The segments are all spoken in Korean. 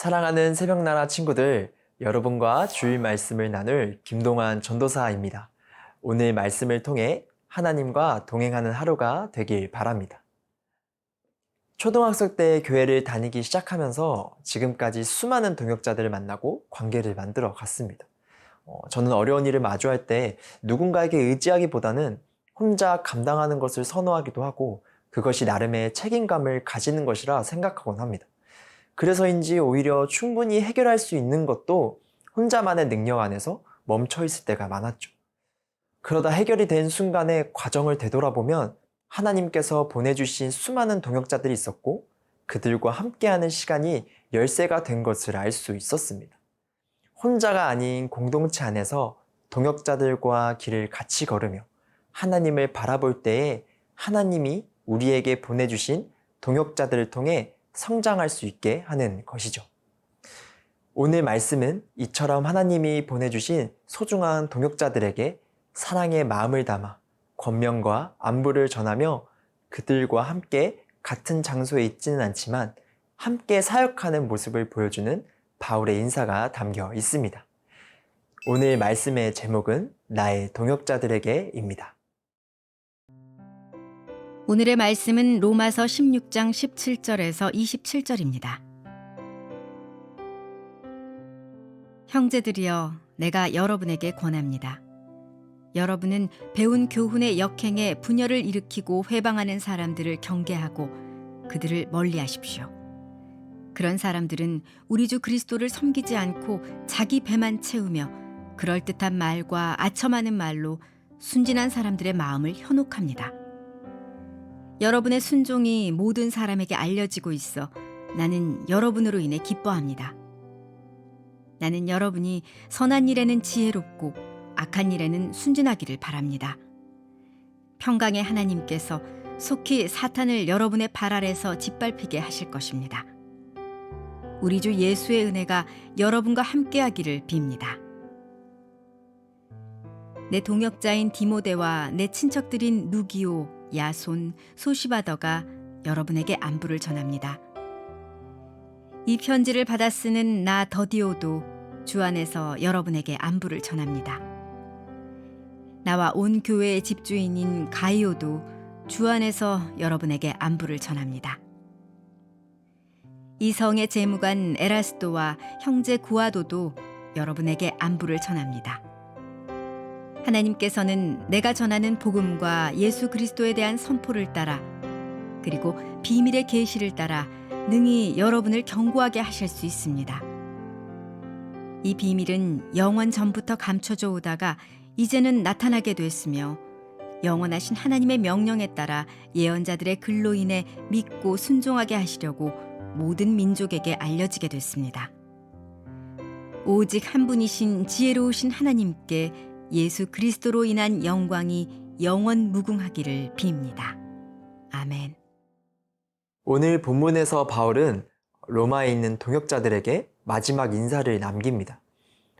사랑하는 새벽나라 친구들, 여러분과 주일 말씀을 나눌 김동환 전도사입니다. 오늘 말씀을 통해 하나님과 동행하는 하루가 되길 바랍니다. 초등학생 때 교회를 다니기 시작하면서 지금까지 수많은 동역자들을 만나고 관계를 만들어 갔습니다. 어, 저는 어려운 일을 마주할 때 누군가에게 의지하기보다는 혼자 감당하는 것을 선호하기도 하고 그것이 나름의 책임감을 가지는 것이라 생각하곤 합니다. 그래서인지 오히려 충분히 해결할 수 있는 것도 혼자만의 능력 안에서 멈춰 있을 때가 많았죠. 그러다 해결이 된 순간의 과정을 되돌아보면 하나님께서 보내주신 수많은 동역자들이 있었고 그들과 함께하는 시간이 열쇠가 된 것을 알 수 있었습니다. 혼자가 아닌 공동체 안에서 동역자들과 길을 같이 걸으며 하나님을 바라볼 때에 하나님이 우리에게 보내주신 동역자들을 통해 성장할 수 있게 하는 것이죠. 오늘 말씀은 이처럼 하나님이 보내주신 소중한 동역자들에게 사랑의 마음을 담아 권면과 안부를 전하며 그들과 함께 같은 장소에 있지는 않지만 함께 사역하는 모습을 보여주는 바울의 인사가 담겨 있습니다. 오늘 말씀의 제목은 나의 동역자들에게입니다. 오늘의 말씀은 로마서 16장 17절에서 27절입니다. 형제들이여 내가 여러분에게 권합니다. 여러분은 배운 교훈의 역행에 분열을 일으키고 회방하는 사람들을 경계하고 그들을 멀리하십시오. 그런 사람들은 우리 주 그리스도를 섬기지 않고 자기 배만 채우며 그럴듯한 말과 아첨하는 말로 순진한 사람들의 마음을 현혹합니다. 여러분의 순종이 모든 사람에게 알려지고 있어 나는 여러분으로 인해 기뻐합니다. 나는 여러분이 선한 일에는 지혜롭고 악한 일에는 순진하기를 바랍니다. 평강의 하나님께서 속히 사탄을 여러분의 발 아래서 짓밟히게 하실 것입니다. 우리 주 예수의 은혜가 여러분과 함께하기를 빕니다. 내 동역자인 디모데와 내 친척들인 누기오, 야손, 소시바더가 여러분에게 안부를 전합니다. 이 편지를 받아 쓰는 나 더디오도 주 안에서 여러분에게 안부를 전합니다. 나와 온 교회의 집주인인 가이오도 주 안에서 여러분에게 안부를 전합니다. 이 성의 재무관 에라스도와 형제 구아도도 여러분에게 안부를 전합니다. 하나님께서는 내가 전하는 복음과 예수 그리스도에 대한 선포를 따라 그리고 비밀의 계시를 따라 능히 여러분을 경고하게 하실 수 있습니다. 이 비밀은 영원 전부터 감춰져 오다가 이제는 나타나게 됐으며 영원하신 하나님의 명령에 따라 예언자들의 글로 인해 믿고 순종하게 하시려고 모든 민족에게 알려지게 됐습니다. 오직 한 분이신 지혜로우신 하나님께 예수 그리스도로 인한 영광이 영원 무궁하기를 빕니다. 아멘. 오늘 본문에서 바울은 로마에 있는 동역자들에게 마지막 인사를 남깁니다.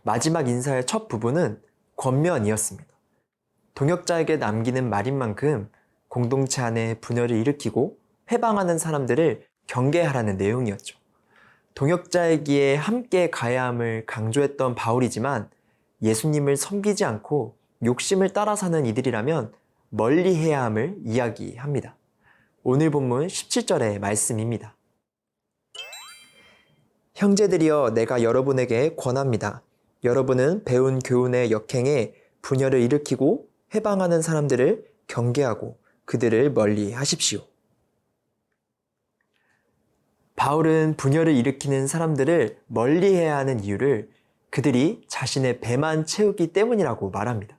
마지막 인사의 첫 부분은 권면이었습니다. 동역자에게 남기는 말인 만큼 공동체 안에 분열을 일으키고 회방하는 사람들을 경계하라는 내용이었죠. 동역자이기에 함께 가야 함을 강조했던 바울이지만 예수님을 섬기지 않고 욕심을 따라 사는 이들이라면 멀리 해야 함을 이야기합니다. 오늘 본문 17절의 말씀입니다. 형제들이여 내가 여러분에게 권합니다. 여러분은 배운 교훈의 역행에 분열을 일으키고 해방하는 사람들을 경계하고 그들을 멀리 하십시오. 바울은 분열을 일으키는 사람들을 멀리 해야 하는 이유를 그들이 자신의 배만 채우기 때문이라고 말합니다.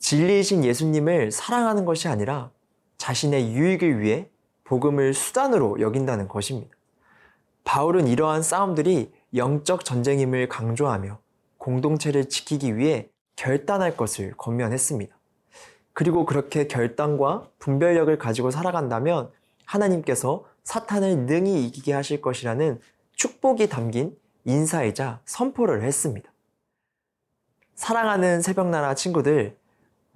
진리이신 예수님을 사랑하는 것이 아니라 자신의 유익을 위해 복음을 수단으로 여긴다는 것입니다. 바울은 이러한 싸움들이 영적 전쟁임을 강조하며 공동체를 지키기 위해 결단할 것을 권면했습니다. 그리고 그렇게 결단과 분별력을 가지고 살아간다면 하나님께서 사탄을 능히 이기게 하실 것이라는 축복이 담긴 인사이자 선포를 했습니다. 사랑하는 새벽나라 친구들,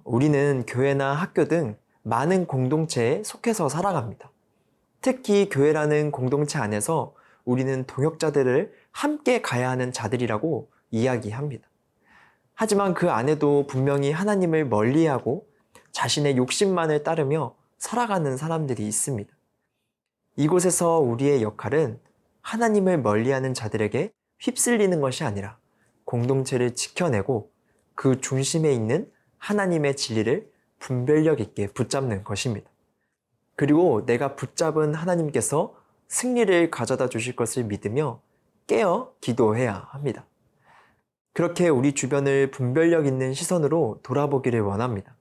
우리는 교회나 학교 등 많은 공동체에 속해서 살아갑니다. 특히 교회라는 공동체 안에서 우리는 동역자들을 함께 가야 하는 자들이라고 이야기합니다. 하지만 그 안에도 분명히 하나님을 멀리하고 자신의 욕심만을 따르며 살아가는 사람들이 있습니다. 이곳에서 우리의 역할은 하나님을 멀리하는 자들에게 휩쓸리는 것이 아니라 공동체를 지켜내고 그 중심에 있는 하나님의 진리를 분별력 있게 붙잡는 것입니다. 그리고 내가 붙잡은 하나님께서 승리를 가져다 주실 것을 믿으며 깨어 기도해야 합니다. 그렇게 우리 주변을 분별력 있는 시선으로 돌아보기를 원합니다.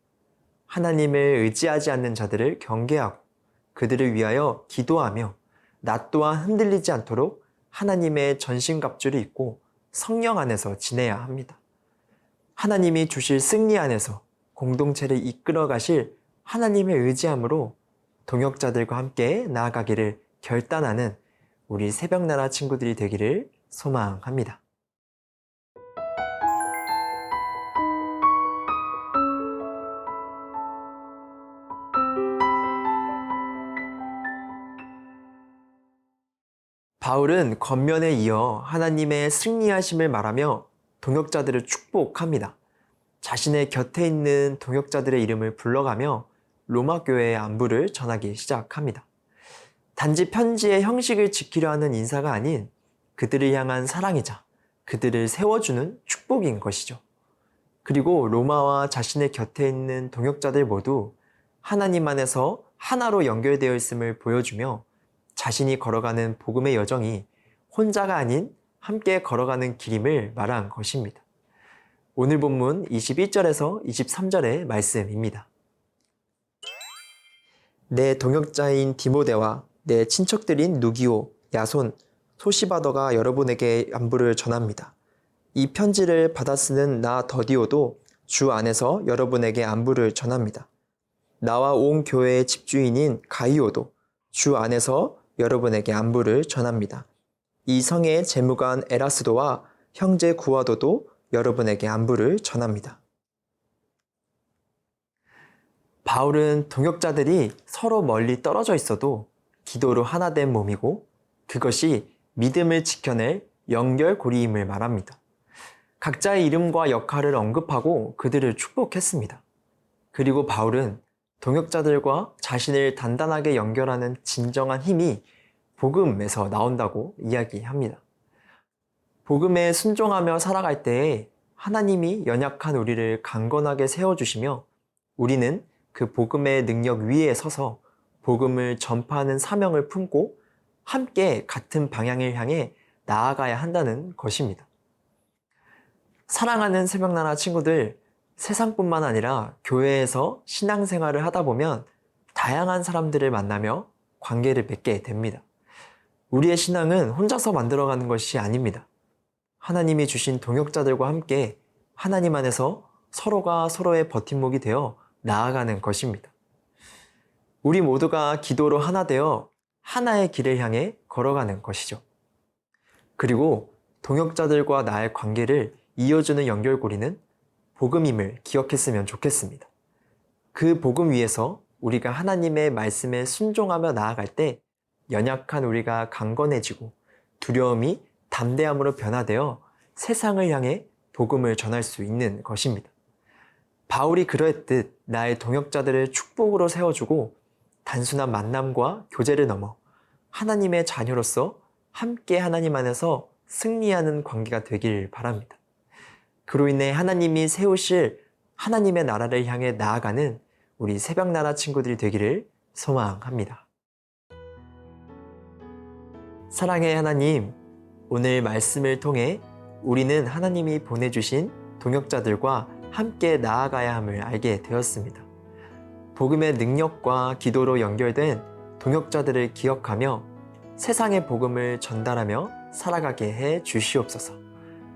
하나님을 의지하지 않는 자들을 경계하고 그들을 위하여 기도하며 나 또한 흔들리지 않도록 하나님의 전신갑주를 입고 성령 안에서 지내야 합니다. 하나님이 주실 승리 안에서 공동체를 이끌어 가실 하나님의 의지함으로 동역자들과 함께 나아가기를 결단하는 우리 새벽나라 친구들이 되기를 소망합니다. 바울은 겉면에 이어 하나님의 승리하심을 말하며 동역자들을 축복합니다. 자신의 곁에 있는 동역자들의 이름을 불러가며 로마 교회의 안부를 전하기 시작합니다. 단지 편지의 형식을 지키려 하는 인사가 아닌 그들을 향한 사랑이자 그들을 세워주는 축복인 것이죠. 그리고 로마와 자신의 곁에 있는 동역자들 모두 하나님 안에서 하나로 연결되어 있음을 보여주며 자신이 걸어가는 복음의 여정이 혼자가 아닌 함께 걸어가는 길임을 말한 것입니다. 오늘 본문 21절에서 23절의 말씀입니다. 내 동역자인 디모데와 내 친척들인 누기오, 야손, 소시바더가 여러분에게 안부를 전합니다. 이 편지를 받아 쓰는 나 더디오도 주 안에서 여러분에게 안부를 전합니다. 나와 온 교회의 집주인인 가이오도 주 안에서 여러분에게 안부를 전합니다. 이 성의 재무관 에라스도와 형제 구와도도 여러분에게 안부를 전합니다. 바울은 동역자들이 서로 멀리 떨어져 있어도 기도로 하나 된 몸이고 그것이 믿음을 지켜낼 연결고리임을 말합니다. 각자의 이름과 역할을 언급하고 그들을 축복했습니다. 그리고 바울은 동역자들과 자신을 단단하게 연결하는 진정한 힘이 복음에서 나온다고 이야기합니다. 복음에 순종하며 살아갈 때에 하나님이 연약한 우리를 강건하게 세워주시며 우리는 그 복음의 능력 위에 서서 복음을 전파하는 사명을 품고 함께 같은 방향을 향해 나아가야 한다는 것입니다. 사랑하는 새벽나라 친구들, 세상뿐만 아니라 교회에서 신앙생활을 하다 보면 다양한 사람들을 만나며 관계를 맺게 됩니다. 우리의 신앙은 혼자서 만들어가는 것이 아닙니다. 하나님이 주신 동역자들과 함께 하나님 안에서 서로가 서로의 버팀목이 되어 나아가는 것입니다. 우리 모두가 기도로 하나 되어 하나의 길을 향해 걸어가는 것이죠. 그리고 동역자들과 나의 관계를 이어주는 연결고리는 복음임을 기억했으면 좋겠습니다. 그 복음 위에서 우리가 하나님의 말씀에 순종하며 나아갈 때 연약한 우리가 강건해지고 두려움이 담대함으로 변화되어 세상을 향해 복음을 전할 수 있는 것입니다. 바울이 그러했듯 나의 동역자들을 축복으로 세워주고 단순한 만남과 교제를 넘어 하나님의 자녀로서 함께 하나님 안에서 승리하는 관계가 되길 바랍니다. 그로 인해 하나님이 세우실 하나님의 나라를 향해 나아가는 우리 새벽나라 친구들이 되기를 소망합니다. 사랑의 하나님, 오늘 말씀을 통해 우리는 하나님이 보내주신 동역자들과 함께 나아가야 함을 알게 되었습니다. 복음의 능력과 기도로 연결된 동역자들을 기억하며 세상의 복음을 전달하며 살아가게 해 주시옵소서.